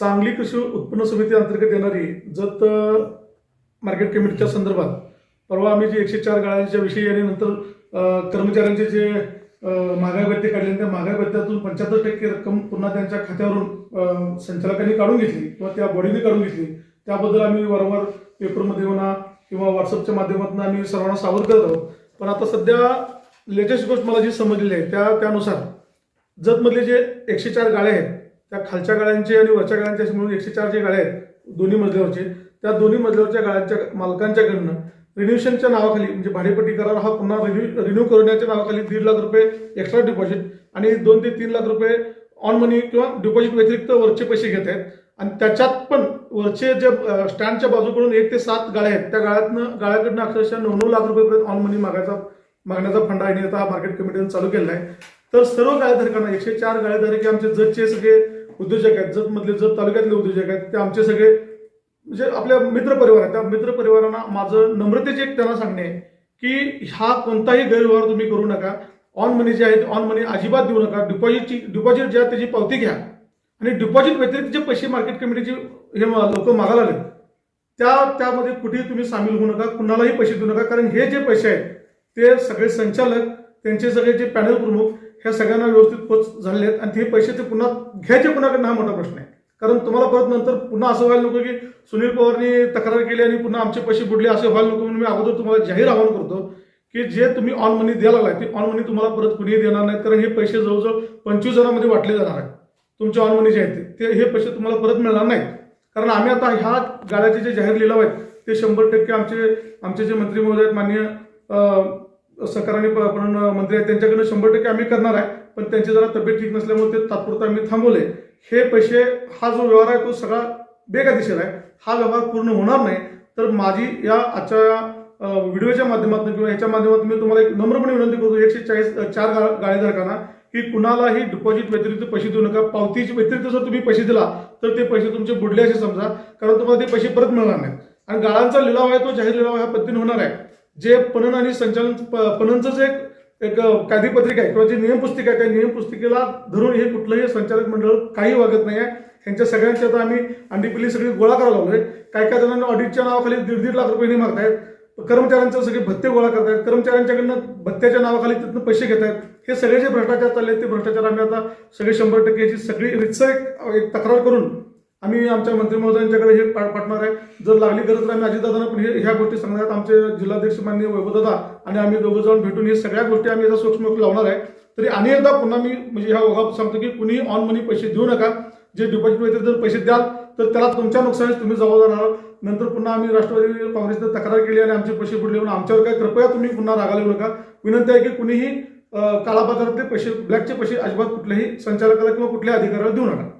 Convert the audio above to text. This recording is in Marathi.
सांगली कृषी उत्पन्न समिती अंतर्गत येणारी जत मार्केट कमिटीच्या संदर्भात परवा आम्ही जे एकशे चार गाळ्यांच्या विषयी आणि नंतर कर्मचाऱ्यांचे जे महागाई भत्ते काढले त्या महागाई भत्त्यातून पंच्याहत्तर टक्के रक्कम पुन्हा त्यांच्या खात्यावरून संचालकांनी काढून घेतली किंवा त्या बॉडीने काढून घेतली. त्याबद्दल आम्ही वारंवार पेपरमध्ये म्हणा किंवा व्हॉट्सअपच्या माध्यमातून आम्ही सर्वांना सावध करत आहोत. पण आता सध्या लेटेस्ट गोष्ट मला जी समजलेली आहे त्या त्यानुसार जतमधले जे एकशे चार गाळे आहेत त्या खालच्या गाळ्यांचे आणि वरच्या गाळ्यांचे असे म्हणून एकशे चार जे गाळे आहेत दोन्ही मजल्यावरचे. त्या दोन्ही मजल्यावरच्या गाळ्यांच्या मालकांच्याकडनं रिन्युशनच्या नावाखाली म्हणजे भाडेपट्टी करार हा पुन्हा रिन्यू रिन्यू करण्याच्या नावाखाली दीड लाख रुपये एक्स्ट्रा डिपॉझिट आणि दोन ते तीन लाख रुपये ऑन मनी किंवा डिपॉझिट व्यतिरिक्त वरचे पैसे घेत आहेत. आणि त्याच्यात पण वरचे जे स्टँडच्या बाजूकडून एक ते सात गाड्या आहेत त्या गाळ्यातनं गाळ्याकडनं अक्षरशः नऊ नऊ लाख रुपयेपर्यंत ऑन मनी मागायचा मागण्याचा फंड आणि आता मार्केट कमिटीने चालू केलेला आहे. तर सर्व गाळेधारकांना एकशे चार गाळेधारके आमचे जजचे सगळे उद्योजक आहेत जत मधले जत तालुक्यातले उद्योजक आहेत ते आमचे सगळे म्हणजे आपल्या मित्र परिवार आहेत. त्या मित्र परिवारांना माझं नम्रतेचे एक त्यांना सांगणे आहे की हा कोणताही गैरव्यवहार तुम्ही करू नका. ऑन मनी जे आहेत ऑन मनी अजिबात देऊ नका. डिपॉझिटची डिपॉझिट जे आहे त्याची पावती घ्या. आणि डिपॉझिट व्यतिरिक्त जे पैसे मार्केट कमिटीचे हे लोक मागायला लागले त्या त्यामध्ये कुठेही तुम्ही सामील होऊ नका. कुणालाही पैसे देऊ नका. कारण हे जे पैसे आहेत ते सगळे संचालक त्यांचे सगळे जे पॅनल प्रमुख ह्या सगळ्यांना व्यवस्थित पोच झालेले आहेत. आणि ते पैसे ते पुन्हा घ्यायचे कुणाकडनं हा मोठा प्रश्न आहे. कारण तुम्हाला परत नंतर पुन्हा असं व्हायला नको की सुनील पवारनी तक्रार केली आणि पुन्हा आमचे पैसे बुडले असे व्हायला नको म्हणून मी अगोदर तुम्हाला जाहीर आवाहन करतो की जे तुम्ही ऑन मनी द्यायला लागलाय ते ऑन मनी तुम्हाला परत कुणीही देणार नाहीत कारण हे पैसे जवळजवळ पंचवीस जणांमध्ये वाटले जाणार आहेत. तुमचे ऑन मनी जे आहेत ते- ते हे पैसे तुम्हाला परत मिळणार नाहीत. कारण आम्ही आता ह्या गाड्याचे जे जाहीर लिलाव आहेत ते शंभर टक्के आमचे आमचे जे मंत्री महोदय आहेत माननीय अ, सहकार आणि मंत्री आहेत त्यांच्याकडनं शंभर टक्के आम्ही करणार आहे. पण त्यांची जरा तब्येत ठीक नसल्यामुळे ते तात्पुरतं आम्ही थांबवले हे पैसे हा जो व्यवहार आहे तो सगळा बेकायदेशीर आहे. हा व्यवहार पूर्ण होणार नाही. तर माझी या आजच्या व्हिडिओच्या माध्यमातून किंवा याच्या माध्यमातून मी तुम्हाला एक नम्रपणे विनंती करतो एकशे चाळीस चार गा- गाळेधारकांना की कुणालाही डिपॉझिट व्यतिरिक्त पैसे देऊ नका. पावतीच्या व्यतिरिक्त जर तुम्ही पैसे दिला तर ते पैसे तुमचे बुडले असे समजा. कारण तुम्हाला ते पैसे परत मिळणार नाहीत. आणि गाळांचा लिलाव आहे तो जाहीर लिलाव ह्या पद्धतीने होणार आहे. जे पणन आणि संचालन प- पणनचं जे एक एक आहे किंवा जी नियम पुस्तिका आहे त्या नियमपुस्तिकेला धरून हे कुठलंही संचालक मंडळ काही वागत नाही आहे. ह्यांच्या सगळ्यांची आता आम्ही अंडीपिल्ली सगळी गोळा करायला लागलोय काय काय जणांना ऑडिटच्या नावाखाली दीड दीड लाख रुपये मागतायत. कर्मचाऱ्यांचे सगळे भत्ते गोळा करतायत. कर्मचाऱ्यांच्याकडनं भत्त्याच्या नावाखाली तिथनं पैसे घेत आहेत हे सगळे जे भ्रष्टाचार चालले आहेत, ते भ्रष्टाचार आम्ही आता सगळे शंभर टक्के याची सगळी रितसर एक तक्रार करून आम्ही आमच्या मंत्री महोदयांच्याकडे हे पा- पाठवणार आहे. जर लागली गरज तर आम्ही अजितदादांना पण हे ह्या गोष्टी सांगणार आहेत. आमचे जिल्हाध्यक्ष मान्य वैभवदादा आणि आम्ही दोघं जाऊन भेटून हे सगळ्या गोष्टी आम्ही याचा सूक्ष्म लावणार आहे. तरी आणि एकदा पुन्हा मी म्हणजे ह्या ओघात सांगतो की कुणी ऑन मनी पैसे देऊ नका. जे डिपॉझिट वगैरे जर पैसे द्याल तर त्याला तुमच्या नुकसानीस तुम्ही जबाबदार आहात. नंतर पुन्हा आम्ही राष्ट्रवादी काँग्रेसने तक्रार केली आणि आमचे पैसे बुडले म्हणून आमच्यावर काय कृपया तुम्ही पुन्हा रागाला येऊ नका. विनंती आहे की कुणीही अं, काळाबाजारातले पैसे ब्लॅकचे पैसे अजिबात कुठल्याही संचालकाला किंवा कुठल्याही अधिकाऱ्याला देऊ नका.